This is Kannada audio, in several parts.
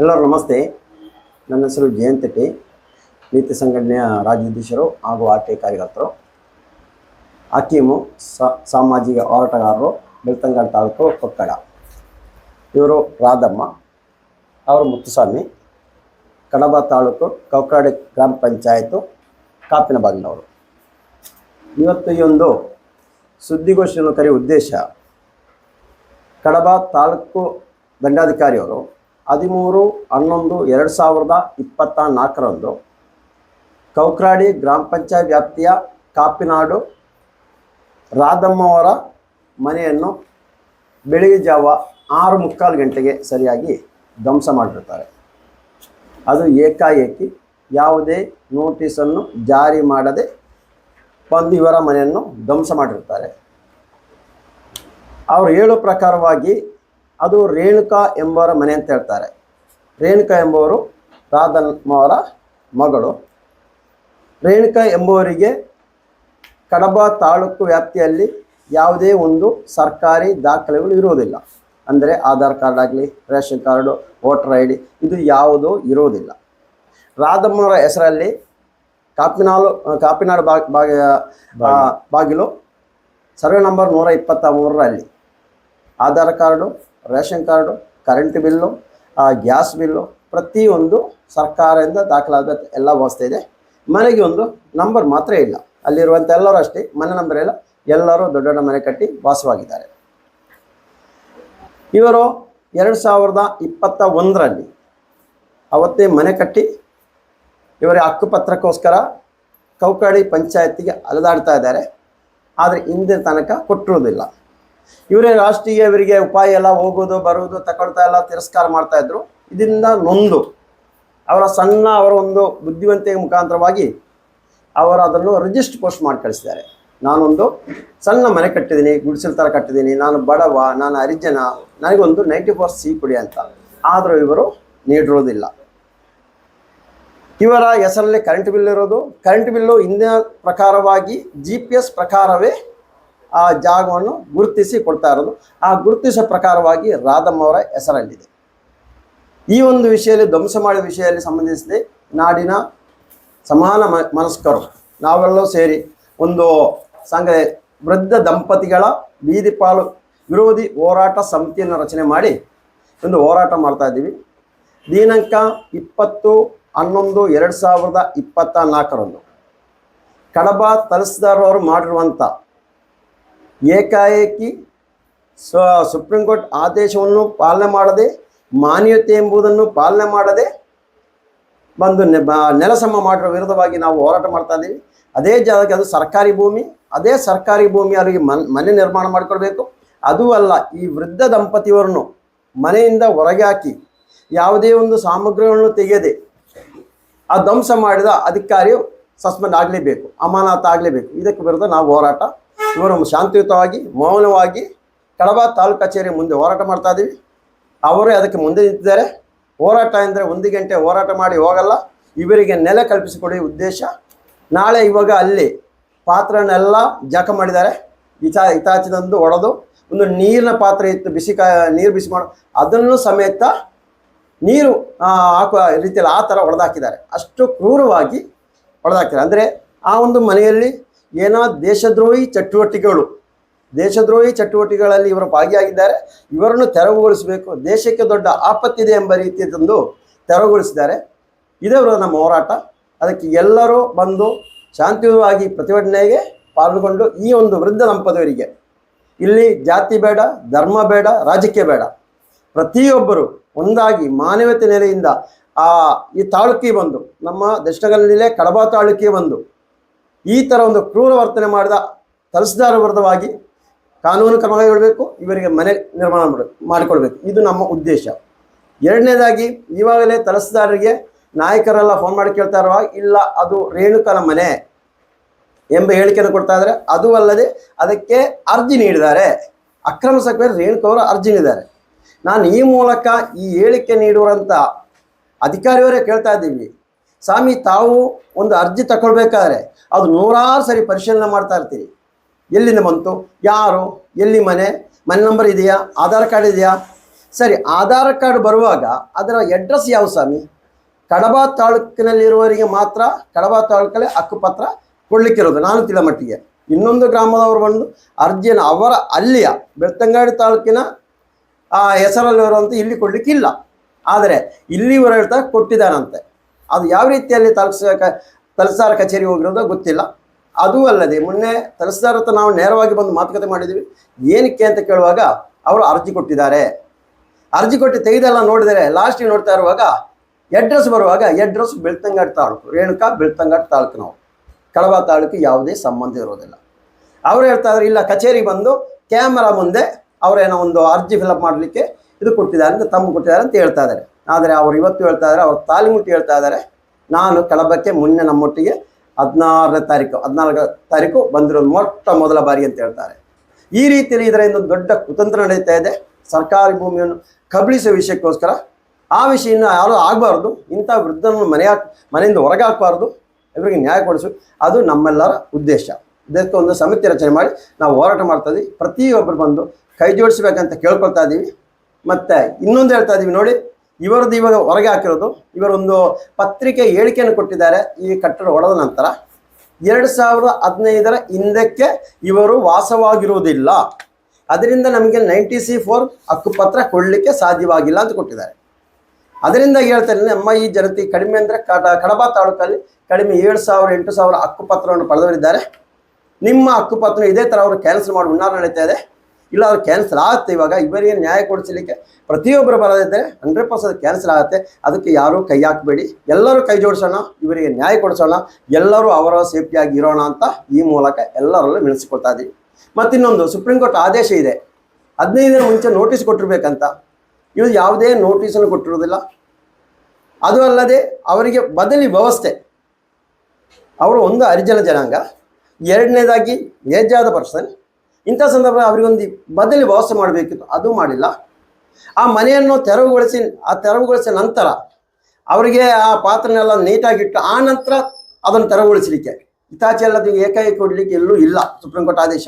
ಎಲ್ಲರೂ ನಮಸ್ತೆ. ನನ್ನ ಹೆಸರು ಜಯಂತ್ ಟಿ ನೀತಿ ಸಂಘಟನೆಯ ರಾಜ್ಯಾಧ್ಯಕ್ಷರು ಹಾಗೂ ಆರ್ ಟಿ ಕಾರ್ಯಕರ್ತರು. ಹಕೀಮು ಸಾಮಾಜಿಕ ಹೋರಾಟಗಾರರು ಬೆಳ್ತಂಗಡ ತಾಲೂಕು ಕೊಕ್ಕಡ. ಇವರು ರಾಧಮ್ಮ, ಅವರು ಮುತ್ತುಸ್ವಾಮಿ. ಕಡಬ ತಾಲೂಕು ಕೌಕಾಡಿ ಗ್ರಾಮ ಪಂಚಾಯತು ಕಾಪಿನ ಬಾಗಿನವರು ಇವತ್ತು ಈ ಒಂದು ಸುದ್ದಿಗೋಷ್ಠಿಯನ್ನು ಕರೆಯುವ ಉದ್ದೇಶ, ಕಡಬ ತಾಲೂಕು ದಂಡಾಧಿಕಾರಿಯವರು ಹದಿಮೂರು, ಹನ್ನೊಂದು, ಎರಡು ಸಾವಿರದ ಇಪ್ಪತ್ತ ನಾಲ್ಕರಂದು ಕೌಕ್ರಾಡಿ ಗ್ರಾಮ ಪಂಚಾಯತ್ ವ್ಯಾಪ್ತಿಯ ಕಾಪಿನಾಡು ರಾಧಮ್ಮವರ ಮನೆಯನ್ನು ಬೆಳಿಗ್ಗೆ ಜಾವ ಆರು ಮುಕ್ಕಾಲು ಗಂಟೆಗೆ ಸರಿಯಾಗಿ ಧ್ವಂಸ ಮಾಡಿರ್ತಾರೆ ಅದು ಏಕಾಏಕಿ ಯಾವುದೇ ನೋಟಿಸನ್ನು ಜಾರಿ ಮಾಡದೆ ಬಂದು ಇವರ ಮನೆಯನ್ನು ಧ್ವಂಸ ಮಾಡಿರ್ತಾರೆ ಅವರು ಹೇಳೋ ಪ್ರಕಾರವಾಗಿ ಅದು ರೇಣುಕಾ ಎಂಬವರ ಮನೆ ಅಂತ ಹೇಳ್ತಾರೆ. ರೇಣುಕಾ ಎಂಬುವರು ರಾಧಮ್ಮವರ ಮಗಳು. ರೇಣುಕಾ ಎಂಬುವರಿಗೆ ಕಡಬ ತಾಲೂಕು ವ್ಯಾಪ್ತಿಯಲ್ಲಿ ಯಾವುದೇ ಒಂದು ಸರ್ಕಾರಿ ದಾಖಲೆಗಳು ಇರುವುದಿಲ್ಲ. ಅಂದರೆ ಆಧಾರ್ ಕಾರ್ಡ್ ಆಗಲಿ, ration card, voter I D ಇದು ಯಾವುದೂ ಇರುವುದಿಲ್ಲ. ರಾಧಮ್ಮವರ ಹೆಸರಲ್ಲಿ ಕಾಪಿನಾಲು ಕಾಪಿನಾಡು ಬಾಗ್ ಬಾಗಿಲು. ಸರ್ವೆ ನಂಬರ್ ನೂರ ಇಪ್ಪತ್ತ ಮೂರರಲ್ಲಿ. Aadhaar card ration card current bill ಆ, ಗ್ಯಾಸ್ ಬಿಲ್ಲು ಪ್ರತಿಯೊಂದು ಸರ್ಕಾರದಿಂದ ದಾಖಲಾದ ಎಲ್ಲ ವ್ಯವಸ್ಥೆ ಇದೆ. ಮನೆಗೆ ಒಂದು ನಂಬರ್ ಮಾತ್ರ ಇಲ್ಲ. ಅಲ್ಲಿರುವಂಥ ಎಲ್ಲರೂ ಅಷ್ಟೇ ಮನೆ ನಂಬರ್ ಇಲ್ಲ. ಎಲ್ಲರೂ ದೊಡ್ಡ ದೊಡ್ಡ ಮನೆ ಕಟ್ಟಿ ವಾಸವಾಗಿದ್ದಾರೆ. ಇವರು ಎರಡು ಸಾವಿರದ ಇಪ್ಪತ್ತ ಒಂದರಲ್ಲಿ ಅವತ್ತೇ ಮನೆ ಕಟ್ಟಿ ಇವರ ಹಕ್ಕುಪತ್ರಕ್ಕೋಸ್ಕರ ಕೌಕಾಡಿ ಪಂಚಾಯತಿಗೆ ಅಲೆದಾಡ್ತಾ ಇದ್ದಾರೆ. ಆದರೆ ಹಿಂದೆ ತನಕ ಕೊಟ್ಟಿರೋದಿಲ್ಲ ಇವರೇ ರಾಷ್ಟ್ರೀಯ ಇವರಿಗೆ ಉಪಾಯ ಎಲ್ಲ ಹೋಗೋದು, ಬರೋದು ತಗೊಳ್ತಾ ಎಲ್ಲ ತಿರಸ್ಕಾರ ಮಾಡ್ತಾ ಇದ್ರು. ಇದರಿಂದ ನೊಂದು ಅವರ ಸಣ್ಣ ಅವರ ಒಂದು ಬುದ್ಧಿವಂತಿಕೆ ಮುಖಾಂತರವಾಗಿ ಅವರು ಅದನ್ನು ರಿಜಿಸ್ಟರ್ ಪೋಸ್ಟ್ ಮಾಡಿ ಕಳಿಸಿದ್ದಾರೆ. ನಾನೊಂದು ಸಣ್ಣ ಮನೆ ಕಟ್ಟಿದ್ದೀನಿ, ಗುಡಿಸಲು ಥರ ಕಟ್ಟಿದ್ದೀನಿ, ನಾನು ಬಡವ, ನಾನು ಹರಿಜನ, ನನಗೊಂದು ನೈಂಟಿ ಫೋರ್ ಸಿ ಕೊಡಿ ಅಂತ. ಆದರೂ ಇವರು ನೀಡಿರೋದಿಲ್ಲ. ಇವರ ಹೆಸರಲ್ಲಿ ಕರೆಂಟ್ ಬಿಲ್ ಇರೋದು. ಕರೆಂಟ್ ಬಿಲ್ಲು ಇಂದಿನ ಪ್ರಕಾರವಾಗಿ ಜಿ ಪಿ ಎಸ್ ಪ್ರಕಾರವೇ ಆ ಜಾಗವನ್ನು ಗುರುತಿಸಿ ಕೊಡ್ತಾ ಇರೋದು. ಆ ಗುರುತಿಸೋ ಪ್ರಕಾರವಾಗಿ ರಾಧಮ್ಮ ಅವರ ಹೆಸರಲ್ಲಿದೆ. ಈ ಒಂದು ವಿಷಯದಲ್ಲಿ, ಧ್ವಂಸ ಮಾಡಿದ ವಿಷಯದಲ್ಲಿ ಸಂಬಂಧಿಸಿದೆ ನಾಡಿನ ಸಮಾನ ಮನಸ್ಕರು, ನಾವೆಲ್ಲರೂ ಸೇರಿ ಒಂದು ಸಂಘ, ವೃದ್ಧ ದಂಪತಿಗಳ ಬೀದಿ ಪಾಲು ವಿರೋಧಿ ಹೋರಾಟ ಸಮಿತಿಯನ್ನು ರಚನೆ ಮಾಡಿ ಒಂದು ಹೋರಾಟ ಮಾಡ್ತಾ ಇದ್ದೀವಿ. ದಿನಾಂಕ ಇಪ್ಪತ್ತು ಹನ್ನೊಂದು ಎರಡು ಸಾವಿರದ ಇಪ್ಪತ್ತ ನಾಲ್ಕರಂದು ಕಡಬ ತಹಸೀಲ್ದಾರ್ ಅವರು ಮಾಡಿರುವಂಥ ಏಕಾಏಕಿ ಸ್ವ ಸುಪ್ರೀಂ ಕೋರ್ಟ್ ಆದೇಶವನ್ನು ಪಾಲನೆ ಮಾಡದೆ ಮಾನ್ಯತೆ ಎಂಬುದನ್ನು ಪಾಲನೆ ಮಾಡದೆ ಬಂದು ನೆಲಸಮ ಮಾಡಿರೋ ವಿರುದ್ಧವಾಗಿ ನಾವು ಹೋರಾಟ ಮಾಡ್ತಾ ಇದ್ದೀವಿ. ಅದೇ ಜಾಗಕ್ಕೆ ಅದು ಸರ್ಕಾರಿ ಭೂಮಿ, ಅದೇ ಸರ್ಕಾರಿ ಭೂಮಿ ಅವರಿಗೆ ಮನೆ ನಿರ್ಮಾಣ ಮಾಡಿಕೊಡ್ಬೇಕು. ಅದು ಅಲ್ಲ, ಈ ವೃದ್ಧ ದಂಪತಿಯವರನ್ನು ಮನೆಯಿಂದ ಹೊರಗೆ ಹಾಕಿ ಯಾವುದೇ ಒಂದು ಸಾಮಗ್ರಿಗಳನ್ನು ತೆಗೆಯದೆ ಆ ಧ್ವಂಸ ಮಾಡಿದ ಅಧಿಕಾರಿಯು ಸಸ್ಪೆಂಡ್ ಆಗಲೇಬೇಕು, ಅಮಾನತ ಆಗಲೇಬೇಕು. ಇದಕ್ಕೆ ವಿರುದ್ಧ ನಾವು ಹೋರಾಟ ಇವರು ಶಾಂತಿಯುತವಾಗಿ, ಮೌನವಾಗಿ ಕಡಬ ತಾಲೂಕು ಕಚೇರಿ ಮುಂದೆ ಹೋರಾಟ ಮಾಡ್ತಾ ಇದ್ದೀವಿ ಅವರೇ ಅದಕ್ಕೆ ಮುಂದೆ ನಿಂತಿದ್ದಾರೆ. ಹೋರಾಟ ಅಂದರೆ ಒಂದು ಗಂಟೆ ಹೋರಾಟ ಮಾಡಿ ಹೋಗಲ್ಲ. ಇವರಿಗೆ ನೆಲೆ ಕಲ್ಪಿಸಿಕೊಡಿ ಉದ್ದೇಶ. ನಾಳೆ ಇವಾಗ ಅಲ್ಲಿ ಪಾತ್ರನೆಲ್ಲ ಜಕ ಮಾಡಿದ್ದಾರೆ. ಇಚಾ ಇತಾಚಿದಂದು ಒಡೆದು ಒಂದು ನೀರಿನ ಪಾತ್ರೆ ಇತ್ತು, ಬಿಸಿ ಕಾ, ನೀರು ಬಿಸಿ ಮಾಡೋ, ಅದನ್ನು ಸಮೇತ ನೀರು ಹಾಕುವ ರೀತಿಯಲ್ಲಿ ಆ ಥರ ಹೊಡೆದಾಕಿದ್ದಾರೆ ಅಷ್ಟು ಕ್ರೂರವಾಗಿ ಹೊಡೆದಾಕಿದ್ದಾರೆ ಅಂದರೆ ಆ ಒಂದು ಮನೆಯಲ್ಲಿ ಏನೋ ದೇಶದ್ರೋಹಿ ಚಟುವಟಿಕೆಗಳು. ದೇಶದ್ರೋಹಿ ಚಟುವಟಿಕೆಗಳಲ್ಲಿ ಇವರು ಭಾಗಿಯಾಗಿದ್ದಾರೆ. ಇವರನ್ನು ತೆರವುಗೊಳಿಸಬೇಕು. ದೇಶಕ್ಕೆ ದೊಡ್ಡ ಆಪತ್ತಿದೆ ಎಂಬ ರೀತಿ ತಂದು ತೆರವುಗೊಳಿಸಿದ್ದಾರೆ. ಇದೇ ನಮ್ಮ ಹೋರಾಟ. ಅದಕ್ಕೆ ಎಲ್ಲರೂ ಬಂದು ಶಾಂತಿಯುತವಾಗಿ ಪ್ರತಿಭಟನೆಗೆ ಪಾಲ್ಗೊಂಡು ಈ ಒಂದು ವೃದ್ಧ ದಂಪತಿಯವರಿಗೆ ಇಲ್ಲಿ ಜಾತಿ ಬೇಡ, ಧರ್ಮ ಬೇಡ, ರಾಜಕೀಯ ಬೇಡ. ಪ್ರತಿಯೊಬ್ಬರು ಒಂದಾಗಿ ಮಾನವೀಯತೆ ನೆಲೆಯಿಂದ ಆ ಈ ತಾಲೂಕಿಗೆ ಬಂದು, ನಮ್ಮ ದಕ್ಷಿಣ ಜಿಲ್ಲೆ ಕಡಬ ತಾಲೂಕಿಗೆ ಬಂದು ಈ ಥರ ಒಂದು ಕ್ರೂರ ವರ್ತನೆ ಮಾಡಿದ ತಹಸೀಲ್ದಾರ ವಿರುದ್ಧವಾಗಿ ಕಾನೂನು ಕ್ರಮ ಕೈಗೊಳ್ಳಬೇಕು, ಇವರಿಗೆ ಮನೆ ನಿರ್ಮಾಣ ಮಾಡ- ಮಾಡಿಕೊಳ್ಬೇಕು ಇದು ನಮ್ಮ ಉದ್ದೇಶ. ಎರಡನೇದಾಗಿ ಇವಾಗಲೇ ತಹಸೀಲ್ದಾರರಿಗೆ ನಾಯಕರೆಲ್ಲ ಫೋನ್ ಮಾಡಿ ಕೇಳ್ತಾ ಇರುವ ಇಲ್ಲ, ಅದು ರೇಣುಕನ ಮನೆ ಎಂಬ ಹೇಳಿಕೆಯನ್ನು ಕೊಡ್ತಾ ಇದ್ದಾರೆ. ಅದು ಅಲ್ಲದೆ, ಅದಕ್ಕೆ ಅರ್ಜಿ ನೀಡಿದ್ದಾರೆ. ಅಕ್ರಮ ಸಕ್ಕರೆ ರೇಣುಕವರು ಅರ್ಜಿ ನೀಡಿದ್ದಾರೆ. ನಾನು ಈ ಮೂಲಕ ಈ ಹೇಳಿಕೆ ನೀಡುವಂಥ ಅಧಿಕಾರಿಯವರೇ ಕೇಳ್ತಾ ಇದ್ದೀವಿ. ಸ್ವಾಮಿ, ತಾವು ಒಂದು ಅರ್ಜಿ ತಗೊಳ್ಬೇಕಾದ್ರೆ ಅದು ನೂರಾರು ಸರಿ ಪರಿಶೀಲನೆ ಮಾಡ್ತಾ ಇರ್ತೀರಿ. ಎಲ್ಲಿಂದ ಬಂತು ಯಾರು? ಎಲ್ಲಿ ಮನೆ? ಮನೆ ನಂಬರ್ ಇದೆಯಾ? ಆಧಾರ್ ಕಾರ್ಡ್ ಇದೆಯಾ? ಸರಿ, ಆಧಾರ್ ಕಾರ್ಡ್ ಬರುವಾಗ ಅದರ ಅಡ್ರೆಸ್ ಯಾವ ಸ್ವಾಮಿ? ಕಡಬ ತಾಲೂಕಿನಲ್ಲಿರುವವರಿಗೆ ಮಾತ್ರ, ಕಡಬ ತಾಲೂಕಲ್ಲಿ ಹಕ್ಕುಪತ್ರ ಕೊಡಲಿಕ್ಕಿರೋದು ನಾನು ತಿಳ ಮಟ್ಟಿಗೆ. ಇನ್ನೊಂದು ಗ್ರಾಮದವರು ಬಂದು ಅರ್ಜಿಯನ್ನು ಅವರ ಅಲ್ಲಿಯ ಬೆಳ್ತಂಗಾಡಿ ತಾಲೂಕಿನ, ಆ ಹೆಸರಲ್ಲಿರುವಂಥ ಇಲ್ಲಿ ಕೊಡಲಿಕ್ಕಿಲ್ಲ. ಆದರೆ ಇಲ್ಲಿವರು ಹೇಳ್ತಾ ಕೊಟ್ಟಿದ್ದಾರಂತೆ ಅದು ಯಾವ ರೀತಿಯಲ್ಲಿ ತಲುಪಿಸ ತಹಸೀಲ್ದಾರ್ ಕಚೇರಿ ಹೋಗಿರೋದೋ ಗೊತ್ತಿಲ್ಲ. ಅದೂ ಅಲ್ಲದೆ ಮೊನ್ನೆ ತಹಸೀಲ್ದಾರ್ ಹತ್ರ ನಾವು ನೇರವಾಗಿ ಬಂದು ಮಾತುಕತೆ ಮಾಡಿದ್ವಿ. ಏನಕ್ಕೆ ಅಂತ ಕೇಳುವಾಗ ಅವರು ಅರ್ಜಿ ಕೊಟ್ಟಿದ್ದಾರೆ. ಅರ್ಜಿ ಕೊಟ್ಟು ತೆಗೆದೆಲ್ಲ ನೋಡಿದರೆ ಲಾಸ್ಟಿಗೆ ನೋಡ್ತಾ ಇರುವಾಗ ಅಡ್ರೆಸ್ ಬರುವಾಗ ಅಡ್ರೆಸ್ ಬೆಳ್ತಂಗಾಡ್ ತಾಲೂಕು, ರೇಣುಕಾ ಬೆಳ್ತಂಗಾಡ್ ತಾಲೂಕು ನಾವು. ಕಳವ ತಾಲೂಕು ಯಾವುದೇ ಸಂಬಂಧ ಇರೋದಿಲ್ಲ. ಅವ್ರು ಹೇಳ್ತಾ ಇದ್ದಾರೆ ಇಲ್ಲ ಕಚೇರಿಗೆ ಬಂದು ಕ್ಯಾಮರಾ ಮುಂದೆ ಅವರೇನೋ ಒಂದು ಅರ್ಜಿ ಫಿಲಪ್ ಮಾಡಲಿಕ್ಕೆ ಇದು ಕೊಟ್ಟಿದ್ದಾರೆ ಅಂತ ತಮ್ಮ ಕೊಟ್ಟಿದ್ದಾರೆ ಅಂತ ಹೇಳ್ತಾ ಇದ್ದಾರೆ ಆದರೆ ಅವರು ಇವತ್ತು ಹೇಳ್ತಾ ಇದ್ದಾರೆ ಅವ್ರು ತಾಲಿಮುಟ್ಟಿ ಹೇಳ್ತಾ ಇದ್ದಾರೆ ನಾನು ಕಳಬಕ್ಕೆ ಮುನ್ನೆ ನಮ್ಮೊಟ್ಟಿಗೆ ಹದಿನಾರನೇ ತಾರೀಕು ಹದಿನಾಲ್ಕು ತಾರೀಕು ಬಂದಿರೋದು ಮೊಟ್ಟ ಮೊದಲ ಬಾರಿ ಅಂತ ಹೇಳ್ತಾರೆ. ಈ ರೀತಿಯಲ್ಲಿ ಇದರಿಂದ ದೊಡ್ಡ ಕುತಂತ್ರ ನಡೀತಾ ಇದೆ. ಸರ್ಕಾರಿ ಭೂಮಿಯನ್ನು ಕಬಳಿಸುವ ವಿಷಯಕ್ಕೋಸ್ಕರ ಆ ವಿಷಯ ಇನ್ನೂ ಯಾರೂ ಆಗಬಾರ್ದು. ಇಂಥ ವೃದ್ಧನನ್ನು ಮನೆಯ ಮನೆಯಿಂದ ಹೊರಗಾಕಬಾರ್ದು. ಇವರಿಗೆ ನ್ಯಾಯ ಕೊಡಿಸು. ಅದು ನಮ್ಮೆಲ್ಲರ ಉದ್ದೇಶ. ಇದಕ್ಕೆ ಒಂದು ಸಮಿತಿ ರಚನೆ ಮಾಡಿ ನಾವು ಹೋರಾಟ ಮಾಡ್ತಾ ಇದ್ದೀವಿ ಪ್ರತಿಯೊಬ್ಬರು ಬಂದು ಕೈ ಜೋಡಿಸ್ಬೇಕಂತ ಕೇಳ್ಕೊಳ್ತಾ ಇದ್ದೀವಿ ಮತ್ತು ಇನ್ನೊಂದು ಹೇಳ್ತಾ ಇದ್ದೀವಿ ನೋಡಿ. ಇವರದ್ದು ಇವಾಗ ಹೊರಗೆ ಹಾಕಿರೋದು. ಇವರೊಂದು ಪತ್ರಿಕೆ ಹೇಳಿಕೆಯನ್ನು ಕೊಟ್ಟಿದ್ದಾರೆ ಈ ಕಟ್ಟಡ ಹೊಡೆದ ನಂತರ. ಎರಡು ಸಾವಿರದ ಹದಿನೈದರ ಹಿಂದಕ್ಕೆ ಇವರು ವಾಸವಾಗಿರುವುದಿಲ್ಲ. ಅದರಿಂದ ನಮಗೆ ನೈಂಟಿ ಸಿ ಫೋರ್ ಹಕ್ಕುಪತ್ರ ಕೊಡಲಿಕ್ಕೆ ಸಾಧ್ಯವಾಗಿಲ್ಲ ಅಂತ ಕೊಟ್ಟಿದ್ದಾರೆ. ಅದರಿಂದ ಹೇಳ್ತಾರೆ ನಮ್ಮ ಈ ಜನತೆ ಕಡಿಮೆ ಅಂದರೆ ಕಡ, ಕಡಬ ತಾಲೂಕಲ್ಲಿ ಕಡಿಮೆ ಏಳು ಸಾವಿರ, ಎಂಟು ಸಾವಿರ ಹಕ್ಕುಪತ್ರವನ್ನು ಪಡೆದವರಿದ್ದಾರೆ. ನಿಮ್ಮ ಹಕ್ಕುಪತ್ರ ಇದೇ ಥರ ಅವರು ಕ್ಯಾನ್ಸಲ್ ಮಾಡಿ ಉನ್ನಾರ ನಡೀತಾ ಇದೆ. ಇಲ್ಲ, ಅವ್ರು ಕ್ಯಾನ್ಸಲ್ ಆಗುತ್ತೆ ಇವಾಗ. ಇವರಿಗೆ ನ್ಯಾಯ ಕೊಡಿಸಲಿಕ್ಕೆ ಪ್ರತಿಯೊಬ್ಬರು ಬರೋದಿದ್ದರೆ ಹಂಡ್ರೆಡ್ ಪರ್ಸೆಂಟ್ ಕ್ಯಾನ್ಸಲ್ ಆಗುತ್ತೆ. ಅದಕ್ಕೆ ಯಾರೂ ಕೈ ಹಾಕಬೇಡಿ. ಎಲ್ಲರೂ ಕೈ ಜೋಡಿಸೋಣ, ಇವರಿಗೆ ನ್ಯಾಯ ಕೊಡಿಸೋಣ. ಎಲ್ಲರೂ ಅವರ ಸೇಫ್ಟಿಯಾಗಿ ಇರೋಣ ಅಂತ ಈ ಮೂಲಕ ಎಲ್ಲರಲ್ಲೂ ನೆನೆಸಿಕೊಳ್ತಾ ಇದ್ದೀವಿ. ಮತ್ತಿನ್ನೊಂದು, ಸುಪ್ರೀಂ ಕೋರ್ಟ್ ಆದೇಶ ಇದೆ. ಹದಿನೈದು ದಿನ ಮುಂಚೆ ನೋಟಿಸ್ ಕೊಟ್ಟಿರಬೇಕಂತ. ಇವರು ಯಾವುದೇ ನೋಟಿಸನ್ನು ಕೊಟ್ಟಿರೋದಿಲ್ಲ ಅದು ಅಲ್ಲದೆ ಅವರಿಗೆ ಬದಲಿ ವ್ಯವಸ್ಥೆ. ಅವರು ಒಂದು ಹರಿಜನ ಜನಾಂಗ. ಎರಡನೇದಾಗಿ ಏಜ್ ಆದ ಪರ್ಸನ್ ಇಂಥ ಸಂದರ್ಭ ಅವರಿಗೊಂದು ಬದಲಿ ವ್ಯವಸ್ಥೆ ಮಾಡಬೇಕಿತ್ತು. ಅದು ಮಾಡಿಲ್ಲ. ಆ ಮನೆಯನ್ನು ತೆರವುಗೊಳಿಸಿ ಆ ತೆರವುಗೊಳಿಸಿದ ನಂತರ ಅವರಿಗೆ ಆ ಪಾತ್ರನೆಲ್ಲ ನೀಟಾಗಿಟ್ಟು ಆ ನಂತರ ಅದನ್ನು ತೆರವುಗೊಳಿಸಲಿಕ್ಕೆ. ಹಿತಾಚಿ ಎಲ್ಲ ಏಕಾಏಕಿ ಕೊಡಲಿಕ್ಕೆ ಎಲ್ಲೂ ಇಲ್ಲ ಸುಪ್ರೀಂ ಕೋರ್ಟ್ ಆದೇಶ.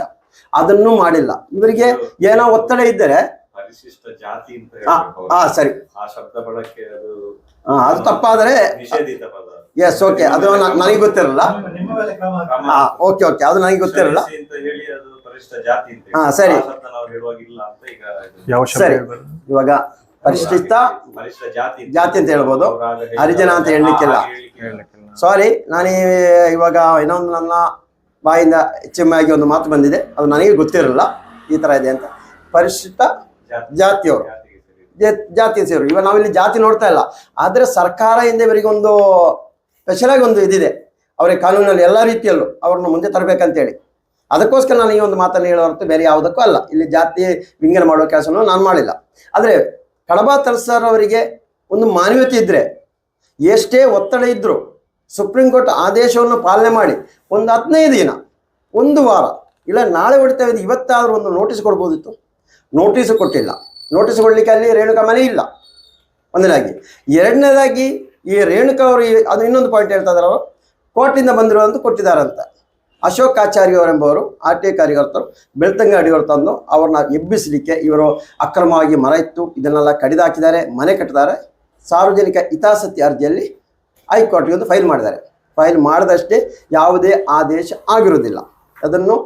ಅದನ್ನು ಮಾಡಿಲ್ಲ. ಇವರಿಗೆ ಏನೋ ಒತ್ತಡ ಇದ್ದರೆ ಆ ಸರಿ. ಅದು ತಪ್ಪಾದರೆ ಎಸ್ ಓಕೆ ಅದು ನನಗೆ ಗೊತ್ತಿರಲ್ಲ. ಹಾ ಓಕೆ ಓಕೆ ಅದು ನನಗೆ ಗೊತ್ತಿರಲ್ಲ. ಪರಿಶಿಷ್ಟ ಜಾತಿ ಅಂತ ಹಾ, ಸರಿ. ಆ ಶಬ್ದ ನಾವು ಅಂತ ಈಗ ಇದು. ಯಾವ ಶಬ್ದ ಸರಿ. ಹೇಳ್ಬಾರ್ದು? ಇವಾಗ ಪರಿಶಿಷ್ಟ ಪರಿಶಿಷ್ಟ ಜಾತಿ ಅಂತ ಜಾತಿ ಅಂತ ಹೇಳ್ಬೋದು. ಅವ್ರು ಆಗ ಹೇಳಿದ- ಹರಿಜನ ಅಂತ ಹೇಳಲಿಕ್ಕಿಲ್ಲ. ಹೇಳಕ್ಕಿಲ್ಲ. ಸಾರಿ ನಾನು ಈ- ಇವಾಗ ಇನ್ನೊಂದು ನನ್ನ ಬಾಯಿಂದ ಹೆಚ್ಚಿಮ್ಮಾಗಿ ಒಂದು ಮಾತು ಬಂದಿದೆ ಅದು ನನಗೆ ಗೊತ್ತಿರಲ್ಲ ಈ ತರ ಇದೆ ಅಂತ ಪರಿಶಿಷ್ಟ ಜಾತಿ- ಜಾತಿಯವರು ಜಾತಿಗೆ ಸರಿ. ಜಾ- ಜಾತಿ ಸೇರು ಇವಾಗ ನಾವಿಲ್ಲಿ ಜಾತಿ ನೋಡ್ತಾ ಇಲ್ಲ ಆದರೆ ಸರ್ಕಾರದಿಂದ ಇವರಿಗೆ ಒಂದು ಸ್ಪೆಷಲಾಗಿ ಒಂದು ಇದಿದೆ ಅವರಿಗೆ ಕಾನೂನಲ್ಲಿ ಎಲ್ಲ ರೀತಿಯಲ್ಲೂ ಅವ್ರನ್ನ ಮುಂದೆ ತರಬೇಕಂತೇಳಿ ಅದಕ್ಕೋಸ್ಕರ ನಾನು ಈ ಒಂದು ಮಾತನ್ನು ಹೇಳೋ ಬೇರೆ ಯಾವುದಕ್ಕೂ ಅಲ್ಲ. ಇಲ್ಲಿ ಜಾತಿ ವಿಂಗಡಣೆ ಮಾಡುವ ಕೆಲಸವನ್ನು ನಾನು ಮಾಡಿಲ್ಲ. ಆದರೆ ಕಡಬ ತಲ್ಸರ್ ಅವರಿಗೆ ಒಂದು ಮಾನವೀಯತೆ ಇದ್ದರೆ ಎಷ್ಟೇ ಒತ್ತಡ ಇದ್ದರೂ ಸುಪ್ರೀಂ ಕೋರ್ಟ್ ಆದೇಶವನ್ನು ಪಾಲನೆ ಮಾಡಿ ಒಂದು ಹದಿನೈದು ದಿನ, ಒಂದು ವಾರ, ಇಲ್ಲ ನಾಳೆ ಹೊಡಿತಾ ಇವತ್ತಾದರೂ ಒಂದು ನೋಟಿಸ್ ಕೊಡ್ಬೋದಿತ್ತು? ನೋಟಿಸ್ ಕೊಟ್ಟಿಲ್ಲ. ನೋಟಿಸ್ ಕೊಡಲಿಕ್ಕೆ ಅಲ್ಲಿ ರೇಣುಕಾ ಮನೆ ಇಲ್ಲ. ಒಂದನೇದಾಗಿ ಎರಡನೇದಾಗಿ ಈ ರೇಣುಕಾ ಅವರು ಅದು ಇನ್ನೊಂದು ಪಾಯಿಂಟ್ ಹೇಳ್ತಾ ಇದ್ದಾರೆ ಅವರು. ಕೋರ್ಟಿಂದ ಬಂದಿರೋದಂತ ಕೊಟ್ಟಿದ್ದಾರಂತ ಅಶೋಕ್ ಆರ್ ಟಿ ಐ ಕಾರ್ಯಕರ್ತರು ಬೆಳ್ತಂಗಡಿಯವರು ತಂದು ಅವ್ರನ್ನ ಎಬ್ಬಿಸಲಿಕ್ಕೆ ಇವರು ಅಕ್ರಮವಾಗಿ ಮರ ಇತ್ತು ಇದನ್ನೆಲ್ಲ ಕಡಿದಾಕಿದ್ದಾರೆ ಮನೆ ಕಟ್ಟಿದ್ದಾರೆ. ಸಾರ್ವಜನಿಕ ಹಿತಾಸಕ್ತಿ ಅರ್ಜಿಯಲ್ಲಿ ಹೈಕೋರ್ಟ್ಗೆ ಒಂದು ಫೈಲ್ ಮಾಡಿದ್ದಾರೆ. ಫೈಲ್ ಮಾಡಿದಷ್ಟೇ ಯಾವುದೇ ಆದೇಶ ಆಗಿರುವುದಿಲ್ಲ. ಅದನ್ನು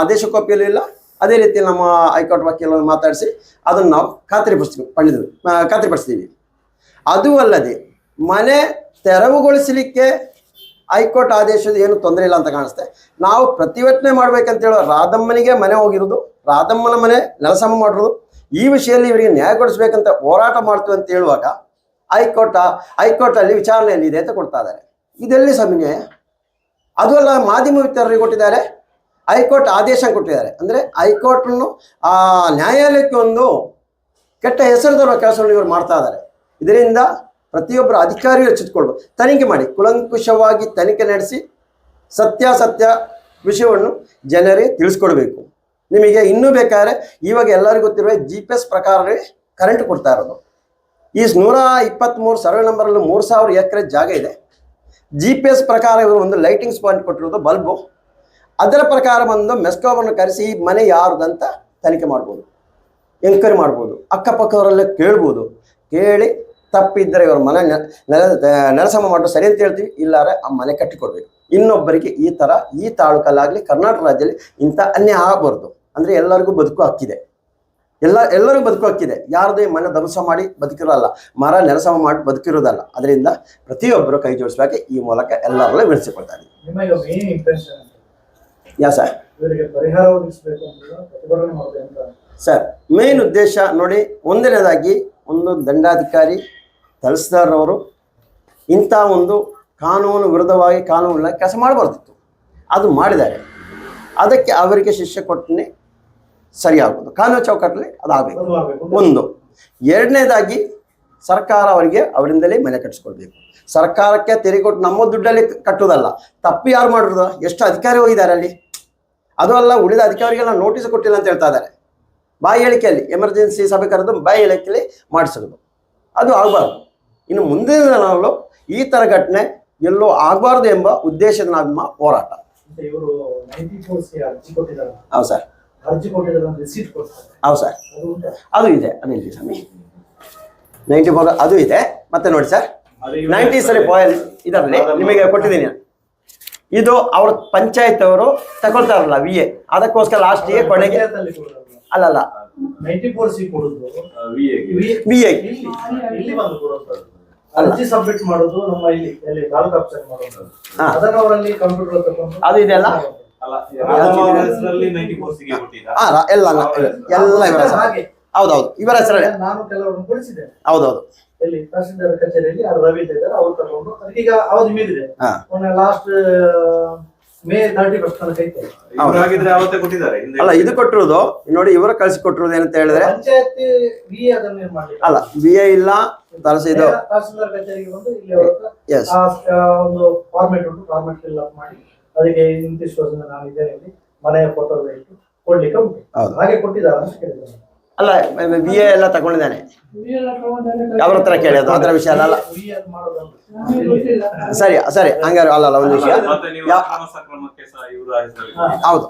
ಆದೇಶ ಕಾಪಿಯಲ್ಲೂ ಇಲ್ಲ. ಅದೇ ರೀತಿ ನಮ್ಮ ಹೈಕೋರ್ಟ್ ವಕೀಲರು ಮಾತಾಡಿಸಿ ಅದನ್ನು ನಾವು ಖಾತ್ರಿಪಡಿಸ್ತೀವಿ ಖಾತ್ರಿಪಡಿಸ್ತೀವಿ. ಅದು ಅಲ್ಲದೆ ಮನೆ ತೆರವುಗೊಳಿಸಲಿಕ್ಕೆ ಹೈಕೋರ್ಟ್ ಆದೇಶದ ಏನು ತೊಂದರೆ ಇಲ್ಲ ಅಂತ ಕಾಣಿಸ್ತೆ. ನಾವು ಪ್ರತಿಭಟನೆ ಮಾಡ್ಬೇಕಂತ ಹೇಳೋ ರಾಧಮ್ಮನಿಗೆ ಮನೆ ಹೋಗಿರೋದು, ರಾಧಮ್ಮನ ಮನೆ ನೆಲಸಮ ಮಾಡಿರೋದು, ಈ ವಿಷಯದಲ್ಲಿ ಇವರಿಗೆ ನ್ಯಾಯ ಕೊಡಿಸ್ಬೇಕಂತ ಹೋರಾಟ ಮಾಡ್ತೀವಿ ಅಂತ ಹೇಳುವಾಗ ಹೈಕೋರ್ಟ್, ಹೈಕೋರ್ಟಲ್ಲಿ ವಿಚಾರಣೆಯಲ್ಲಿ ಇದೆ ಅಂತ ಕೊಡ್ತಾ ಇದ್ದಾರೆ. ಇದೆಲ್ಲಿ ಸಮಯ ನ್ಯಾಯ? ಅದು ಅಲ್ಲ, ಮಾಧ್ಯಮ ವಿಚಾರಣೆ ಕೊಟ್ಟಿದ್ದಾರೆ, ಹೈಕೋರ್ಟ್ ಆದೇಶ ಕೊಟ್ಟಿದ್ದಾರೆ. ಅಂದರೆ ಹೈಕೋರ್ಟನ್ನು, ಆ ನ್ಯಾಯಾಲಯಕ್ಕೆ ಒಂದು ಕೆಟ್ಟ ಹೆಸರು ತರುವ ಕೆಲಸವನ್ನು ಇವರು ಮಾಡ್ತಾ ಇದ್ದಾರೆ. ಇದರಿಂದ ಪ್ರತಿಯೊಬ್ಬರು ಅಧಿಕಾರಿಯೂ ಎಚ್ಚೆತ್ತುಕೊಳ್ಬೇಕು ತನಿಖೆ ಮಾಡಿ, ಕುಲಂಕುಷವಾಗಿ ತನಿಖೆ ನಡೆಸಿ ಸತ್ಯಾಸತ್ಯ ವಿಷಯವನ್ನು ಜನರಿಗೆ ತಿಳಿಸ್ಕೊಡ್ಬೇಕು. ನಿಮಗೆ ಇನ್ನೂ ಬೇಕಾದ್ರೆ ಇವಾಗ ಎಲ್ಲರಿಗೂ ಗೊತ್ತಿರುವ ಜಿ ಪಿ ಎಸ್ ಪ್ರಕಾರವೇ ಕರೆಂಟ್ ಕೊಡ್ತಾ ಇರೋದು. ಈ ನೂರ ಇಪ್ಪತ್ತ್ಮೂರು ಸರ್ವೆ ನಂಬರಲ್ಲಿ ಮೂರು ಸಾವಿರ ಎಕರೆ ಜಾಗ ಇದೆ. ಜಿ ಪಿ ಎಸ್ ಪ್ರಕಾರ ಇವರು ಒಂದು ಲೈಟಿಂಗ್ಸ್ ಪಾಯಿಂಟ್ ಕೊಟ್ಟಿರೋದು, ಬಲ್ಬು. ಅದರ ಪ್ರಕಾರ ಬಂದು ಮೆಸ್ಕೋವನ್ನು ಕರೆಸಿ, ಈ ಮನೆ ಯಾರ್ದಂತ ತನಿಖೆ ಮಾಡ್ಬೋದು. ಎಂಕ್ವೈರಿ ಮಾಡ್ಬೋದು. ಅಕ್ಕಪಕ್ಕದವರಲ್ಲೇ ಕೇಳ್ಬೋದು. ಕೇಳಿ ತಪ್ಪಿದ್ದರೆ ಇವ್ರ ಮನೆ ನೆಲ ನೆಲಸಮ ಮಾಡೋ ಸರಿ ಅಂತ ಹೇಳ್ತೀವಿ ಇಲ್ಲಾರೆ ಆ ಮನೆ ಕಟ್ಟಿಕೊಡ್ಬೇಕು. ಇನ್ನೊಬ್ಬರಿಗೆ ಈ ತರ ಈ ತಾಲೂಕಲ್ಲಾಗಲಿ ಕರ್ನಾಟಕ ರಾಜ್ಯದಲ್ಲಿ ಇಂಥ ಅನ್ಯ ಆಗಬಾರ್ದು. ಅಂದ್ರೆ ಎಲ್ಲರಿಗೂ ಬದುಕು ಹಕ್ಕಿದೆ. ಎಲ್ಲ ಎಲ್ಲರಿಗೂ ಬದುಕು ಹಕ್ಕಿದೆ. ಯಾರದೇ ಮನೆ ಧ್ವಂಸ ಮಾಡಿ ಬದುಕಿರಲ್ಲ. ಮರ ನೆಲಸಮ ಮಾಡಿ ಬದುಕಿರೋದಲ್ಲ. ಅದರಿಂದ ಪ್ರತಿಯೊಬ್ಬರು ಕೈ ಜೋಡಿಸೋಕೆ ಈ ಮೂಲಕ ಎಲ್ಲರಲ್ಲೂ ಬೆಳೆಸಿಕೊಳ್ತಾರೆ ಯಾ ಸರ್? ಮಾಡೋದು ಸರ್ ಮೇನ್ ಉದ್ದೇಶ ನೋಡಿ ಒಂದನೇದಾಗಿ ಒಂದು ದಂಡಾಧಿಕಾರಿ ತಹಸೀಲ್ದಾರ್ರವರು ಇಂಥ ಒಂದು ಕಾನೂನು ವಿರುದ್ಧವಾಗಿ ಕಾನೂನಿನ ಕೆಲಸ ಮಾಡಬಾರ್ದಿತ್ತು. ಅದು ಮಾಡಿದ್ದಾರೆ. ಅದಕ್ಕೆ ಅವರಿಗೆ ಶಿಕ್ಷೆ ಕೊಟ್ಟನೆ ಸರಿಯಾಗುವುದು. ಕಾನೂನು ಚೌಕಟ್ಟಲ್ಲಿ ಅದಾಗಬೇಕು. ಒಂದು. ಎರಡನೇದಾಗಿ ಸರ್ಕಾರ ಅವರಿಗೆ ಅವರಿಂದಲೇ ಮನೆ ಕಟ್ಟಿಸ್ಕೊಳ್ಬೇಕು ಸರ್ಕಾರಕ್ಕೆ ತೆರಿಗೆ ಕೊಟ್ಟು ನಮ್ಮ ದುಡ್ಡಲ್ಲಿ ಕಟ್ಟುವುದಲ್ಲ. ತಪ್ಪು ಯಾರು ಮಾಡಿರೋದು? ಎಷ್ಟು ಅಧಿಕಾರಿ ಹೋಗಿದ್ದಾರೆ ಅಲ್ಲಿ? ಅದು ಅಲ್ಲ ಉಳಿದ ಅಧಿಕಾರಿಗೆಲ್ಲ ನೋಟಿಸ್ ಕೊಟ್ಟಿಲ್ಲ ಅಂತ ಹೇಳ್ತಾ ಇದ್ದಾರೆ. ಬಾಯಿ ಹೇಳಿಕೆಯಲ್ಲಿ ಎಮರ್ಜೆನ್ಸಿ ಸಭೆ ಕರೆದು ಬಾಯಿ ಹೇಳಿಕೆಯಲ್ಲಿ ಮಾಡಿಸೋದು ಅದು ಆಗಬಾರ್ದು. ಇನ್ನು ಮುಂದಿನ ದಿನಗಳು ಈ ಥರ ಘಟನೆ ಎಲ್ಲೋ ಆಗಬಾರ್ದು ಎಂಬ ಉದ್ದೇಶದ ನಮ್ಮ ಹೋರಾಟ. ಹೌದು ಸರ್. ಹೌದು ಸರ್. ಅದು ಇದೆ. ಅದಿಲ್ಲ ಸ್ವಾಮಿ. ನೈಂಟಿ ಫೋರ್ ಅದು ಇದೆ. ಮತ್ತೆ ನೋಡಿ ಸರ್. ನೈಂಟಿ ಸರಿ ಬಾಯಲ್ ಇದರಲ್ಲಿ ನಿಮಗೆ ಕೊಟ್ಟಿದ್ದೀನಿ. ಇದು ಅವ್ರ ಪಂಚಾಯತ್ ಅವರು ತಗೊಳ್ತಾರಲ್ಲ ವಿ ಎ ಅದಕ್ಕೋಸ್ಕರ ಲಾಸ್ಟಿಗೆ ಕೊನೆಗೆ ಪಂಚಾಯತಲ್ಲಿ ಕೊಡೋದಲ್ಲ. ಅಲ್ಲಲ್ಲ. ವಿ ಎ ಇಲ್ಲಿ ಇಲ್ಲಿ. ಅರ್ಜಿ ಸಬ್ಮಿಟ್ ಮಾಡೋದು ನಮ್ಮ ಇಲ್ಲಿ ಎಲ್ಲಿ ತಾಲೂಕು ಆಫೀಸರ್ ಮಾಡೋದು. ಹಾ. ಅದನ್ನ ಅವರಲ್ಲಿ ಕಂಪ್ಯೂಟರ್ ತಗೊಂಡು ಅದು ಇದೆಲ್ಲ ಅಲ್ಲ? ರಾಧಮ್ಮ ಹೆಸರಲ್ಲಿ 94 ಗೆ ಕೊಟ್ಟಿದ್ದ? ಆ, ರ- ಎಲ್ಲ ನ- ಎಲ್ಲ ಇವರ ಹೆಸರು ಹಾಗೆ. ಹೌದೌದು ಇವರ ಹೆಸರೇ ನಾನು ಕೆಲವರನ್ನು ಕೊಡಿಸಿದ್ದೇನೆ. ಹೌದೌದು. ಎಲ್ಲಿ ತಹಸೀಲ್ದಾರ್ ಕಚೇರಿಯಲ್ಲಿ ಅವ್ರು ರವಿ ಅಂತ ಇದ್ದಾರೆ ಅವ್ರು ತಗೊಂಡು ಈಗ ಅವಧಿ ಮೀರಿದೆ. ಹಾ. ಮೊನ್ನೆ ಲಾಸ್ಟ್ ಅಲ್ಲ ಇದು ಕೊಟ್ಟಿರೋದು ನೋಡಿ ಇವರ ಕಳಿಸಿ ಕೊಟ್ಟಿರೋದು ಏನಂತ ಹೇಳಿದ್ರೆ ವಿ ಅಲ್ಲ ಬಿ ಎ ಇಲ್ಲ ತಲಸ ಇದು ನೇರ ತಹಸೀಲ್ದಾರ್ ಕಚೇರಿಗೆ ಬಂದು ಇಲ್ಲಿ ಅವ್ರ ಹತ್ರ ಎಸ್ ಆ ಆ ಒಂದು ಫಾರ್ಮೆಟ್ ಉಂಟು ಫಾರ್ಮೆಟ್ ಫಿಲ್ ಅಪ್ ಮಾಡಿ ಅದಕ್ಕೆ ಮನೆಯ ಫೋಟೋ ಕೊಡ್ಲಿಕ್ಕೆ ಉಂಟು. ಹಾಗೆ ಕೊಟ್ಟಿದ್ದಾರೆ ಅಂತ ಕೇಳಿದ್ದಾರೆ. ಅಲ್ಲ ಬಿ ಎ ಎಲ್ಲ ತಗೊಂಡಿದ್ದಾನೆ. ಅವ್ರ ಹತ್ರ ಕೇಳೋದು ಅದರ ವಿಷಯ ಅಲ್ಲ ಅಲ್ಲ. ಸರಿ ಸರಿ ಹಂಗಾರೆ ಅಲ್ಲ ಅಲ್ಲ ಒಂದು ವಿಷಯ. ಹೌದು.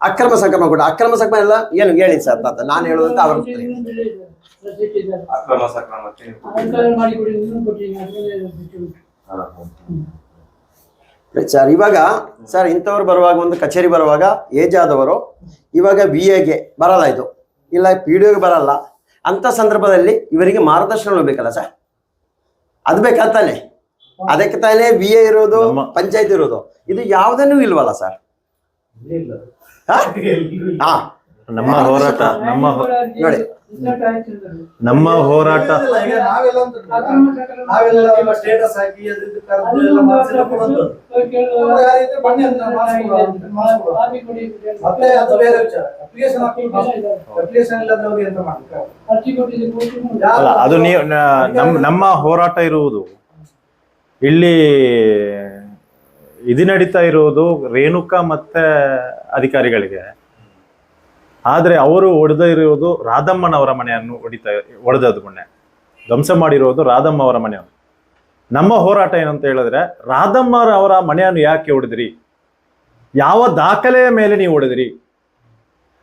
ಅಕ್ರಮ ಸಂಕ್ರಮ ಕೂಡ ಅಕ್ರಮ ಸಂಕ್ರಮ ಎಲ್ಲ ಏನು ಹೇಳಿ ಸರ್ ತಾತ? ನಾನು ಹೇಳುವಂತ ಅವ್ರ. ಅಕ್ರಮ ಸಕ್ರಮಕ್ಕೆ. ಸರ್ ಇವಾಗ ಸರ್ ಇಂಥವ್ರು ಬರುವಾಗ ಒಂದು ಕಚೇರಿ ಬರುವಾಗ ಏಜ್ ಆದವರು ಇವಾಗ ಬಿ ಎಗೆ ಬರಲ್ಲ ಇದು. ಇಲ್ಲ ಪಿ ಡಿ ಬರಲ್ಲ. ಅಂತ ಸಂದರ್ಭದಲ್ಲಿ ಇವರಿಗೆ ಮಾರ್ಗದರ್ಶನ ಬೇಕಲ್ಲ ಸರ್ ಅದು ಬೇಕಾ ತಾನೆ? ಅದಕ್ಕೆ ತಾನೇ ವಿ ಎ ಇರೋದು ಪಂಚಾಯತ್ ಇರೋದು. ಇದು ಯಾವುದನ್ನೂ ಇಲ್ವಲ್ಲ ಸರ್ ಇಲ್ಲಿ. ಇಲ್ಲ. ಹಾ ಹಾ. ನಮ್ಮ ಹೋರಾಟ ನಮ್ಮ ನೋಡಿ. ನಮ್ಮ ಹೋರಾಟ. ಅಲ್ಲ ಅದು ನೀವು ನಮ್ಮ ಹೋರಾಟ ಇರುವುದು. ಇಲ್ಲಿ ಇದು ನಡೀತಾ ಇರುವುದು ರೇಣುಕಾ ಮತ್ತೆ ಅಧಿಕಾರಿಗಳಿಗೆ. ಆದ್ರೆ ಅವರು ಹೊಡೆದ ಇರುವುದು ರಾಧಮ್ಮನವರ ಮನೆಯನ್ನು ಹೊಡಿತಾ ಹೊಡೆದದ್ದು ಮೊನ್ನೆ. ಧ್ವಂಸ ಮಾಡಿರುವುದು ರಾಧಮ್ಮ ಅವರ ಮನೆಯನ್ನು ನಮ್ಮ ಹೋರಾಟ ಏನಂತ ಹೇಳಿದ್ರೆ ರಾಧಮ್ಮ ಅವರ ಮನೆಯನ್ನು ಯಾಕೆ ಹೊಡೆದ್ರಿ ಯಾವ ದಾಖಲೆಯ ಮೇಲೆ ನೀವು ಹೊಡೆದ್ರಿ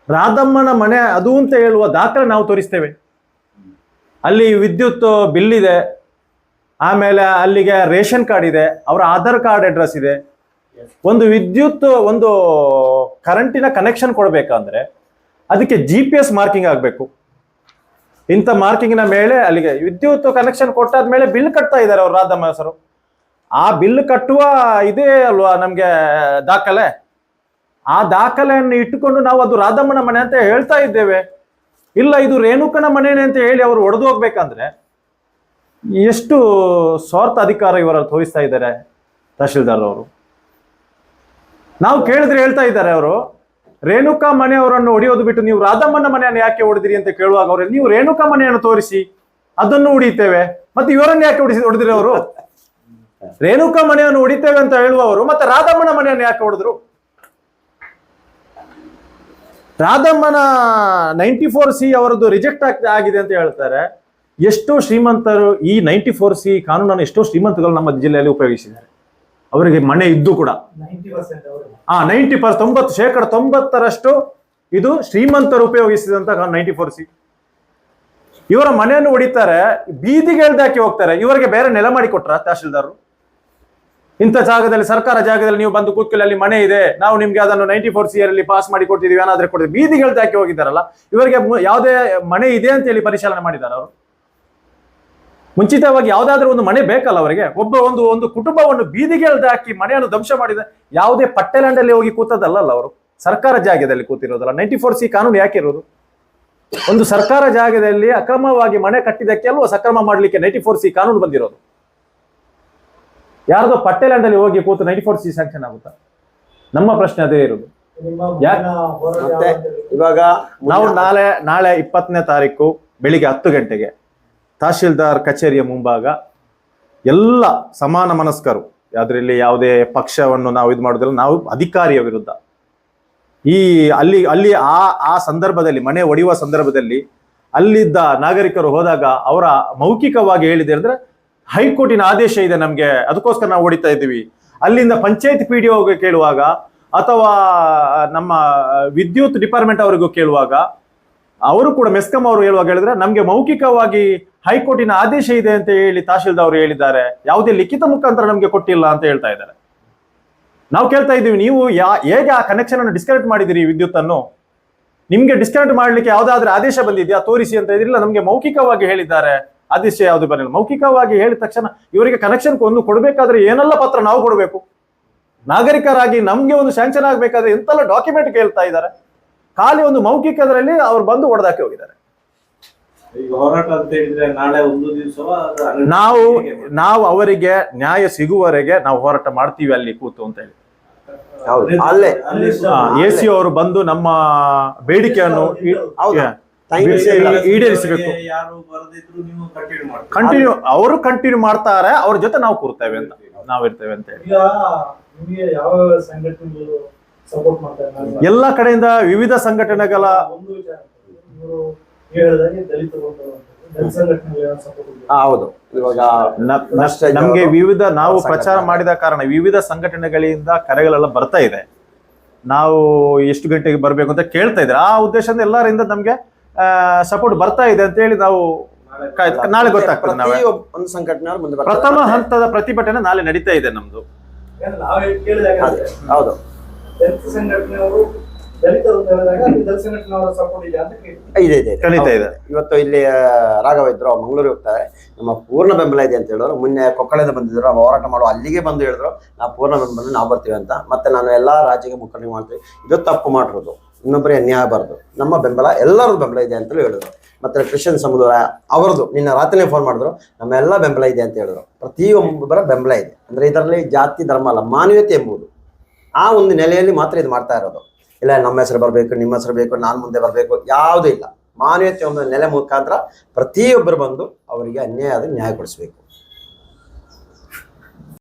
ರಾಧಮ್ಮನ ಮನೆ ಅದು ಅಂತ ಹೇಳುವ ದಾಖಲೆ ನಾವು ತೋರಿಸ್ತೇವೆ. ಅಲ್ಲಿ ವಿದ್ಯುತ್ ಬಿಲ್ ಇದೆ ಆಮೇಲೆ ಅಲ್ಲಿಗೆ ರೇಷನ್ ಕಾರ್ಡ್ ಇದೆ, ಅವರ ಆಧಾರ್ ಕಾರ್ಡ್ ಅಡ್ರೆಸ್ ಇದೆ. ಒಂದು ವಿದ್ಯುತ್, ಒಂದು ಕರೆಂಟಿನ ಕನೆಕ್ಷನ್ ಕೊಡಬೇಕಂದ್ರೆ ಅದಕ್ಕೆ ಜಿ ಪಿ ಎಸ್ ಮಾರ್ಕಿಂಗ್ ಆಗಬೇಕು. ಇಂಥ ಮಾರ್ಕಿಂಗ್ನ ಮೇಲೆ ಅಲ್ಲಿಗೆ ವಿದ್ಯುತ್ ಕನೆಕ್ಷನ್ ಕೊಟ್ಟಾದ ಮೇಲೆ ಬಿಲ್ ಕಟ್ತಾ ಇದ್ದಾರೆ ಅವರು ಹೆಸರು ಆ ಬಿಲ್ ಕಟ್ಟುವ ಇದೇ ಅಲ್ವಾ ನಮಗೆ ದಾಖಲೆ? ಆ ದಾಖಲೆಯನ್ನು ಇಟ್ಟುಕೊಂಡು ನಾವು ಅದು ರಾಧಮ್ಮನ ಮನೆ ಅಂತ ಹೇಳ್ತಾ ಇದ್ದೇವೆ. ಇಲ್ಲ, ಇದು ರೇಣುಕನ ಮನೆನೇ ಅಂತ ಹೇಳಿ ಅವರು ಒಡೆದು ಹೋಗ್ಬೇಕಂದ್ರೆ ಎಷ್ಟು ಸ್ವಾರ್ಥ ಅಧಿಕಾರ ಇವರ ತೋರಿಸ್ತಾ ಇದ್ದಾರೆ ತಹಶೀಲ್ದಾರ್ ಅವರು. ನಾವು ಕೇಳಿದ್ರೆ ಹೇಳ್ತಾ ಇದ್ದಾರೆ ಅವರು ರೇಣುಕಾ ಮನೆಯವರನ್ನು ಹೊಡೆಯೋದು ಬಿಟ್ಟು ನೀವು ರಾಧಮ್ಮನ ಮನೆಯನ್ನು ಯಾಕೆ ಹೊಡೆದಿರಿ ಅಂತ ಕೇಳುವಾಗ ಅವರು, ನೀವು ರೇಣುಕಾ ಮನೆಯನ್ನು ತೋರಿಸಿ, ಅದನ್ನು ಹೊಡಿತೇವೆ ಮತ್ತೆ ಇವರನ್ನು ಯಾಕೆ ಹೊಡಿಸಿ ಹೊಡೆದಿರಿ ಅವರು? ರೇಣುಕಾ ಮನೆಯನ್ನು ಹೊಡಿತೇವೆ ಅಂತ ಹೇಳುವವರು, ಮತ್ತೆ ರಾಧಮ್ಮನ ಮನೆಯನ್ನು ಯಾಕೆ ಹೊಡೆದ್ರು ರಾಧಮ್ಮನ ನೈಂಟಿ ಫೋರ್ ಸಿ ಅವರದ್ದು ರಿಜೆಕ್ಟ್ ಆಗಿದೆ ಅಂತ ಹೇಳ್ತಾರೆ. ಎಷ್ಟೋ ಶ್ರೀಮಂತರು ಈ ನೈಂಟಿ ಫೋರ್ ಸಿ ಕಾನೂನನ್ನು ಎಷ್ಟೋ ಶ್ರೀಮಂತಗಳು ನಮ್ಮ ಜಿಲ್ಲೆಯಲ್ಲಿ ಉಪಯೋಗಿಸಿದ್ದಾರೆ. ಅವರಿಗೆ ಮನೆ ಇದ್ದು ಕೂಡ. ಆ ನೈಂಟಿ ಪರ್ಸೆಂಟ್ ತೊಂಬತ್ತು ಶೇಕಡ ತೊಂಬತ್ತರಷ್ಟು ಇದು ಶ್ರೀಮಂತರು ಉಪಯೋಗಿಸಿದಂತ ನೈಂಟಿ ಫೋರ್ ಸಿ. ಇವರ ಮನೆಯನ್ನು ಹೊಡಿತಾರೆ ಬೀದಿಗೆ ಎಳ್ದಾಕಿ ಹೋಗ್ತಾರೆ. ಇವರಿಗೆ ಬೇರೆ ನೆಲ ಮಾಡಿ ಕೊಟ್ರ ತಹಶೀಲ್ದಾರರು? ಇಂಥ ಜಾಗದಲ್ಲಿ ಸರ್ಕಾರ ಜಾಗದಲ್ಲಿ ನೀವು ಬಂದು ಕೂತ್ಕೊಳ್ಳಿ ಅಲ್ಲಿ ಮನೆ ಇದೆ. ನಾವು ನಿಮ್ಗೆ ಅದನ್ನು ನೈಂಟಿ ಫೋರ್ ಸಿ ಅಲ್ಲಿ ಪಾಸ್ ಮಾಡಿ ಕೊಡ್ತಿದೀವಿ ಏನಾದ್ರೆ ಕೊಡ್ತೀವಿ. ಬೀದಿಗೆ ಎಳ್ದಾಕಿ ಹೋಗಿದ್ದಾರಲ್ಲ ಇವರಿಗೆ ಯಾವುದೇ ಮನೆ ಇದೆ ಅಂತ ಹೇಳಿ ಪರಿಶೀಲನೆ ಮಾಡಿದ್ದಾರೆ ಅವರು? ಮುಂಚಿತವಾಗಿ ಯಾವುದಾದ್ರೂ ಒಂದು ಮನೆ ಬೇಕಲ್ಲ ಅವರಿಗೆ? ಒಬ್ಬ ಒಂದು ಒಂದು ಕುಟುಂಬವನ್ನು ಬೀದಿಗೆ ಎಳೆದು ಹಾಕಿ ಮನೆಯನ್ನು ಧ್ವಂಸ ಮಾಡಿದ ಯಾವುದೇ ಪಟ್ಟೆಲ್ಯಾಂಡಲ್ಲಿ ಹೋಗಿ ಕೂತದಲ್ಲ ಅವರು? ಸರ್ಕಾರ ಜಾಗದಲ್ಲಿ ಕೂತಿರೋದಲ್ಲ? ನೈಂಟಿ ಫೋರ್ ಸಿ ಕಾನೂನು ಯಾಕೆ ಇರೋದು? ಒಂದು ಸರ್ಕಾರ ಜಾಗದಲ್ಲಿ ಅಕ್ರಮವಾಗಿ ಮನೆ ಕಟ್ಟಿದಕ್ಕೆ ಅಲ್ವಾ ಸಕ್ರಮ ಮಾಡಲಿಕ್ಕೆ ನೈಂಟಿ ಫೋರ್ ಸಿ ಕಾನೂನು ಬಂದಿರೋದು. ಯಾರ್ದೋ ಪಟ್ಟೆಲ್ಯಾಂಡಲ್ಲಿ ಹೋಗಿ ಕೂತು ನೈಂಟಿ ಫೋರ್ ಸಿ ಸ್ಯಾಂಕ್ಷನ್ ಆಗುತ್ತಾ? ನಮ್ಮ ಪ್ರಶ್ನೆ ಅದೇ ಇರೋದು. ಇವಾಗ ನಾವು ನಾಳೆ ನಾಳೆ ಇಪ್ಪತ್ತನೇ ತಾರೀಕು ಬೆಳಿಗ್ಗೆ ಹತ್ತು ಗಂಟೆಗೆ ತಹಶೀಲ್ದಾರ್ ಕಚೇರಿಯ ಮುಂಭಾಗ ಎಲ್ಲ ಸಮಾನ ಮನಸ್ಕರು. ಅದರಲ್ಲಿ ಯಾವುದೇ ಪಕ್ಷವನ್ನು ನಾವು ಇದು ಮಾಡೋದಿಲ್ಲ ನಾವು ಅಧಿಕಾರಿಯ ವಿರುದ್ಧ. ಈ ಅಲ್ಲಿ ಅಲ್ಲಿ ಆ ಆ ಸಂದರ್ಭದಲ್ಲಿ, ಮನೆ ಒಡೆಯುವ ಸಂದರ್ಭದಲ್ಲಿ ಅಲ್ಲಿದ್ದ ನಾಗರಿಕರು ಹೋದಾಗ ಅವರ ಮೌಖಿಕವಾಗಿ ಹೇಳಿದೆ ಅಂದ್ರೆ ಹೈಕೋರ್ಟಿನ ಆದೇಶ ಇದೆ ನಮಗೆ, ಅದಕ್ಕೋಸ್ಕರ ನಾವು ಹೊಡಿತಾ ಇದ್ದೀವಿ. ಅಲ್ಲಿಂದ ಪಂಚಾಯತ್ ಪಿ ಡಿ ಕೇಳುವಾಗ ಅಥವಾ ನಮ್ಮ ವಿದ್ಯುತ್ ಡಿಪಾರ್ಟ್ಮೆಂಟ್ ಅವರಿಗೂ ಕೇಳುವಾಗ, ಅವರು ಕೂಡ ಮೆಸ್ಕಮ್ ಅವರು ಹೇಳುವಾಗ ಹೇಳಿದ್ರೆ ನಮಗೆ ಮೌಖಿಕವಾಗಿ ಹೈಕೋರ್ಟಿನ ಆದೇಶ ಇದೆ ಅಂತ ಹೇಳಿ ತಹಶೀಲ್ದಾರ್ ಹೇಳಿದ್ದಾರೆ. ಯಾವುದೇ ಲಿಖಿತ ಮುಖಾಂತರ ನಮಗೆ ಕೊಟ್ಟಿಲ್ಲ ಅಂತ ಹೇಳ್ತಾ ಇದ್ದಾರೆ. ನಾವು ಕೇಳ್ತಾ ಇದ್ದೀವಿ, ನೀವು ಯಾ, ಹೇಗೆ ಆ ಕನೆಕ್ಷನ್ ಅನ್ನು ಡಿಸ್ಕನೆಕ್ಟ್ ಮಾಡಿದಿರಿ ವಿದ್ಯುತ್ ಅನ್ನು? ನಿಮ್ಗೆ ಡಿಸ್ಕನೆಕ್ಟ್ ಮಾಡ್ಲಿಕ್ಕೆ ಯಾವ್ದಾದ್ರೂ ಆದೇಶ ಬಂದಿದ್ಯಾ? ತೋರಿಸಿ ಅಂತ ಇದ್ರಿಲ್ಲ, ನಮಗೆ ಮೌಖಿಕವಾಗಿ ಹೇಳಿದ್ದಾರೆ. ಆದೇಶ ಯಾವುದು ಬರಲಿಲ್ಲ. ಮೌಖಿಕವಾಗಿ ಹೇಳಿದ ತಕ್ಷಣ ಇವರಿಗೆ ಕನೆಕ್ಷನ್ ಒಂದು ಕೊಡಬೇಕಾದ್ರೆ ಏನೆಲ್ಲ ಪತ್ರ ನಾವು ಕೊಡಬೇಕು? ನಾಗರಿಕರಾಗಿ ನಮ್ಗೆ ಒಂದು ಸ್ಯಾಂಕ್ಷನ್ ಆಗಬೇಕಾದ್ರೆ ಎಂತೆಲ್ಲ ಡಾಕ್ಯುಮೆಂಟ್ ಕೇಳ್ತಾ ಇದ್ದಾರೆ? ಖಾಲಿ ಒಂದು ಮೌಖಿಕದ್ರಲ್ಲಿ ಅವ್ರು ಬಂದು ಹೊಡೆದಾಕಿ ಹೋಗಿದ್ದಾರೆ ಈಗ ಹೋರಾಟ ಅಂತ ಹೇಳಿದ್ರೆ ನಾಳೆ ಒಂದು ದಿವಸವ ನಾವು ನಾವು ಅವರಿಗೆ ನ್ಯಾಯ ಸಿಗುವವರೆಗೆ ನಾವು ಹೋರಾಟ ಮಾಡ್ತೀವಿ ಅಲ್ಲಿ ಕೂತು ಅಂತ ಹೇಳಿ. ಅಲ್ಲೇ. ಎ ಸಿ ಅವರು ಬಂದು ನಮ್ಮ ಬೇಡಿಕೆಯನ್ನು ಈಡೇರಿಸಬೇಕು. ಯಾರು ಬರದಿದ್ರು ನೀವು ಕಂಟಿನ್ಯೂ ಅವರು ಕಂಟಿನ್ಯೂ ಮಾಡ್ತಾರೆ ಅವ್ರ ಜೊತೆ ನಾವು ಕೂರ್ತೇವೆ ಅಂತ ನಾವು ಇರ್ತೇವೆ ಅಂತ ಹೇಳಿ. ಈಗ ನಿಮಗೆ ಯಾವ ಸಂಘಟನೆಗಳು ಸಪೋರ್ಟ್ ಮಾಡ್ತಾರೆ? ನಾನು ಎಲ್ಲ ಕಡೆಯಿಂದ ವಿವಿಧ ಸಂಘಟನೆಗಳ ಹೌದು. ಇವಾಗ ನಮಗೆ ವಿವಿಧ ನಾವು ಪ್ರಚಾರ ಮಾಡಿದ ಕಾರಣ ವಿವಿಧ ಸಂಘಟನೆಗಳಿಂದ ಕರೆಗಳೆಲ್ಲ ಬರ್ತಾ ಇದೆ. ನಾವು ಎಷ್ಟು ಗಂಟೆಗೆ ಬರಬೇಕು ಅಂತ ಕೇಳ್ತಾ ಇದ್ದಾರೆ. ಆ ಉದ್ದೇಶದಿಂದ ಎಲ್ಲರಿಂದ ನಮ್ಗೆ ಸಪೋರ್ಟ್ ಬರ್ತಾ ಇದೆ ಅಂತ ಹೇಳಿ ನಾವು ನಾಳೆ ಗೊತ್ತಾಗ್ತದೆ ನಾವೇ. ಒಂದು ಸಂಘಟನೆ. ಪ್ರಥಮ ಹಂತದ ಪ್ರತಿಭಟನೆ ನಾಳೆ ನಡೀತಾ ಇದೆ ನಮ್ದು. ಹೌದು. ದಲಿತ ಇದೆ ಇದೆ ಇದೆ ಖಂಡಿತ ಇದೆ. ಇವತ್ತು ಇಲ್ಲಿ ಆ, ರಾಘವೇಂದ್ರ ಅವ್ರು ಮಂಗಳೂರಿಗೆ ಹೋಗ್ತಾರೆ. ನಮ್ಮ ಪೂರ್ಣ ಬೆಂಬಲ ಇದೆ ಅಂತ ಹೇಳಿದ್ರು. ಮೊನ್ನೆ ಕೊಕ್ಕಳದಿಂದ ಬಂದಿದ್ರು ಅವ್ರು ಹೋರಾಟ ಮಾಡುವ ಅಲ್ಲಿಗೆ ಬಂದು ಹೇಳಿದ್ರು ನಾವು ಪೂರ್ಣ ಬೆಂಬಲ ನಾವು ಬರ್ತೀವಿ ಅಂತ. ಮತ್ತೆ ನಾನು ಎಲ್ಲಾ ರಾಜ್ಯಕ್ಕೆ ಮುಖಂಡರಿಗೆ ಮಾಡ್ತೀವಿ ಇದು ತಪ್ಪು ಮಾಡಿರೋದು. ಇನ್ನೊಬ್ಬರಿಗೆ ಅನ್ಯಾಯ ಬಾರದು. ನಮ್ಮ ಬೆಂಬಲ ಎಲ್ಲರದ್ದು ಬೆಂಬಲ ಇದೆ ಅಂತಲೂ ಹೇಳಿದ್ರು. ಮತ್ತೆ ಕ್ರಿಶ್ಚಿಯನ್ ಸಮುದಾಯ ಅವರದು ನಿನ್ನ ರಾತ್ರಿನೇ ಫೋನ್ ಮಾಡಿದ್ರು. ನಮ್ಮೆಲ್ಲ ಬೆಂಬಲ ಇದೆ ಅಂತ ಹೇಳಿದ್ರು. ಪ್ರತಿಯೊಬ್ಬರ ಬೆಂಬಲ ಇದೆ. ಅಂದ್ರೆ ಇದರಲ್ಲಿ ಜಾತಿ ಧರ್ಮ ಅಲ್ಲ ಮಾನವೀಯತೆ ಎಂಬುದು. ಆ ಒಂದು ನೆಲೆಯಲ್ಲಿ ಮಾತ್ರ ಇದು ಮಾಡ್ತಾ ಇರೋದು. ಇಲ್ಲ, ನಮ್ಮ ಹೆಸರು ಬರಬೇಕು, ನಿಮ್ಮ ಹೆಸರು ಬೇಕು, ನಾನು ಮುಂದೆ ಬರಬೇಕು, ಯಾವುದೂ ಇಲ್ಲ. ಮಾನವೀಯತೆ ಒಂದು ನೆಲೆ ಮುಖಾಂತರ ಪ್ರತಿಯೊಬ್ಬರು ಬಂದು ಅವರಿಗೆ ಅನ್ಯಾಯ ಅದನ್ನು ನ್ಯಾಯ ಕೊಡಿಸ್ಬೇಕು.